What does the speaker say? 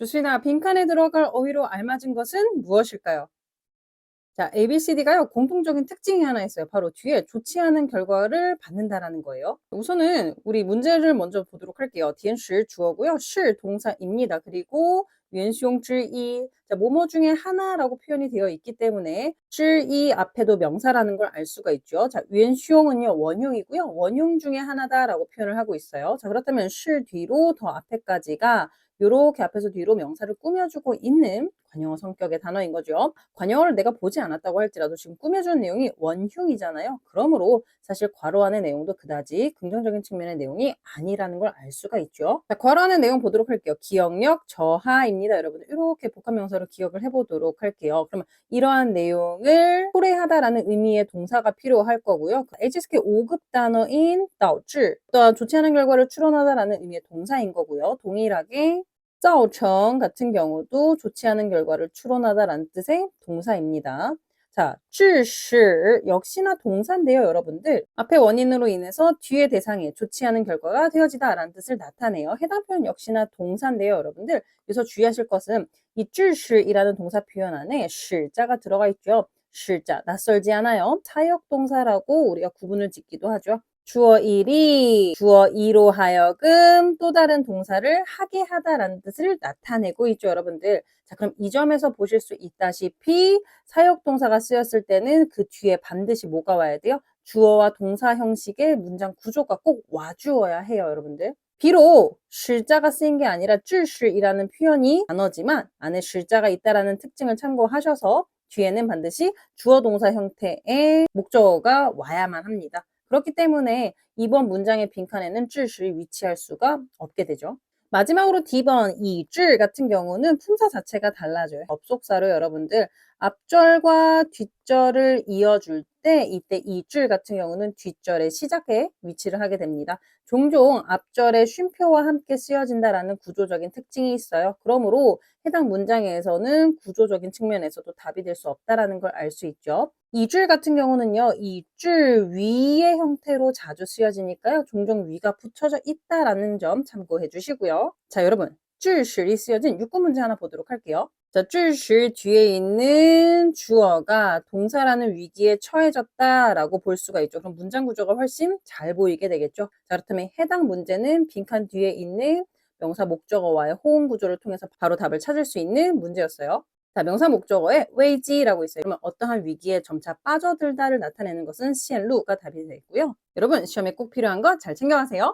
주시나 빈칸에 들어갈 어휘로 알맞은 것은 무엇일까요? 자, ABCD가요, 공통적인 특징이 하나 있어요. 바로 뒤에 좋지 않은 결과를 받는다라는 거예요. 우선은 우리 문제를 먼저 보도록 할게요. 디엔실 주어고요. 실 동사입니다. 그리고 왼수용 줄이 자, 뭐뭐 중에 하나라고 표현이 되어 있기 때문에 줄이 앞에도 명사라는 걸 알 수가 있죠. 자, 왼수용은요, 원흉이고요. 원흉 중에 하나다라고 표현을 하고 있어요. 자, 그렇다면 실 뒤로 더 앞에까지가 요렇게 앞에서 뒤로 명사를 꾸며주고 있는 관용어 성격의 단어인 거죠. 관용어를 내가 보지 않았다고 할지라도 지금 꾸며주는 내용이 원흉이잖아요. 그러므로 사실 괄호 안의 내용도 그다지 긍정적인 측면의 내용이 아니라는 걸 알 수가 있죠. 자, 괄호 안의 내용 보도록 할게요. 기억력 저하입니다. 여러분들 이렇게 복합명사로 기억을 해보도록 할게요. 그러면 이러한 내용을 토래하다라는 의미의 동사가 필요할 거고요. HSK 5급 단어인 导致 또한 좋지 않은 결과를 추론하다라는 의미의 동사인 거고요. 동일하게 자오청 같은 경우도 좋지 않은 결과를 추론하다라는 뜻의 동사입니다. 자, 쥐시 역시나 동사인데요, 여러분들. 앞에 원인으로 인해서 뒤에 대상에 좋지 않은 결과가 되어지다라는 뜻을 나타내요. 해당 표현 역시나 동사인데요, 여러분들. 그래서 주의하실 것은 이 쥐시이라는 동사 표현 안에 실자가 들어가 있죠. 실자 낯설지 않아요. 사역 동사라고 우리가 구분을 짓기도 하죠. 주어 1이 주어 2로 하여금 또 다른 동사를 하게 하다라는 뜻을 나타내고 있죠, 여러분들. 자, 그럼 이 점에서 보실 수 있다시피 사역 동사가 쓰였을 때는 그 뒤에 반드시 뭐가 와야 돼요? 주어와 동사 형식의 문장 구조가 꼭 와주어야 해요, 여러분들. 비록 실자가 쓰인 게 아니라 致使이라는 표현이 단어지만 안에 실자가 있다라는 특징을 참고하셔서 뒤에는 반드시 주어 동사 형태의 목적어가 와야만 합니다. 그렇기 때문에 이번 문장의 빈칸에는 致使이 위치할 수가 없게 되죠. 마지막으로 D번 이줄 같은 경우는 품사 자체가 달라져요. 접속사로 여러분들 앞절과 뒷절을 이어줄 때 이때 이 줄 같은 경우는 뒷절의 시작에 위치를 하게 됩니다. 종종 앞절의 쉼표와 함께 쓰여진다라는 구조적인 특징이 있어요. 그러므로 해당 문장에서는 구조적인 측면에서도 답이 될 수 없다라는 걸 알 수 있죠. 이 줄 같은 경우는요, 이 줄 위의 형태로 자주 쓰여지니까요, 종종 위가 붙여져 있다라는 점 참고해 주시고요. 자, 여러분, 줄실이 쓰여진 육구 문제 하나 보도록 할게요. 자, 줄실 뒤에 있는 주어가 동사라는 위기에 처해졌다라고 볼 수가 있죠. 그럼 문장 구조가 훨씬 잘 보이게 되겠죠. 자, 그렇다면 해당 문제는 빈칸 뒤에 있는 명사 목적어와의 호응 구조를 통해서 바로 답을 찾을 수 있는 문제였어요. 자, 명사 목적어에 way지라고 있어요. 그러면 어떠한 위기에 점차 빠져들다를 나타내는 것은 시앤루가 답이 되겠고요. 여러분, 시험에 꼭 필요한 거 잘 챙겨가세요.